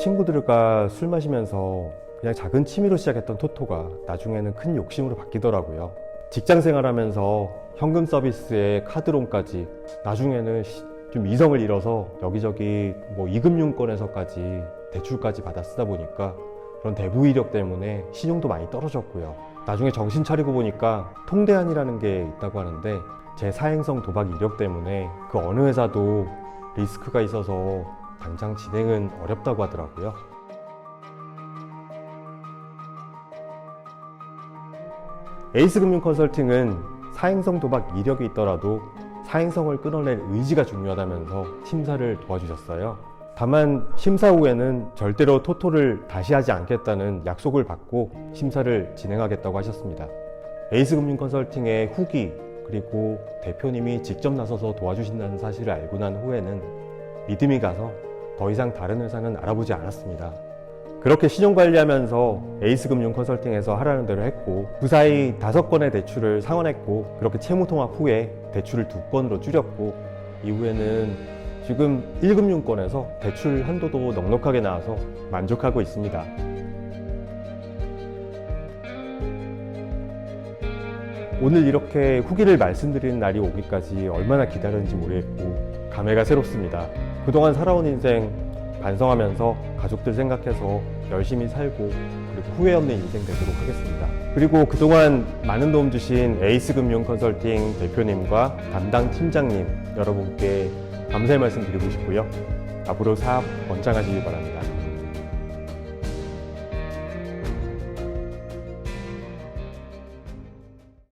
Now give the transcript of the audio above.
친구들과 술 마시면서 그냥 작은 취미로 시작했던 토토가 나중에는 큰 욕심으로 바뀌더라고요. 직장 생활하면서 현금 서비스에 카드론까지 나중에는 시- 좀 이성을 잃어서 여기저기 뭐 이금융권에서까지 대출까지 받아 쓰다 보니까 그런 대부 이력 때문에 신용도 많이 떨어졌고요. 나중에 정신 차리고 보니까 통대안이라는 게 있다고 하는데 제 사행성 도박 이력 때문에 그 어느 회사도 리스크가 있어서 당장 진행은 어렵다고 하더라고요. 에이스 금융 컨설팅은 사행성 도박 이력이 있더라도 사행성을 끊어낼 의지가 중요하다면서 심사를 도와주셨어요. 다만 심사 후에는 절대로 토토를 다시 하지 않겠다는 약속을 받고 심사를 진행하겠다고 하셨습니다. 에이스 금융 컨설팅의 후기 그리고 대표님이 직접 나서서 도와주신다는 사실을 알고 난 후에는 믿음이 가서 더 이상 다른 회사는 알아보지 않았습니다. 그렇게 신용 관리하면서 에이스 금융 컨설팅에서 하라는 대로 했고 그 사이 다섯 건의 대출을 상환했고 그렇게 채무 통합 후에 대출을 두 건으로 줄였고 이후에는 지금 1금융권에서 대출 한도도 넉넉하게 나와서 만족하고 있습니다. 오늘 이렇게 후기를 말씀드리는 날이 오기까지 얼마나 기다렸는지 모르겠고 감회가 새롭습니다. 그동안 살아온 인생 반성하면서 가족들 생각해서 열심히 살고 그리고 후회 없는 인생 되도록 하겠습니다. 그리고 그동안 많은 도움 주신 에이스 금융 컨설팅 대표님과 담당 팀장님 여러분께 감사의 말씀 드리고 싶고요. 앞으로 사업 번창하시기 바랍니다.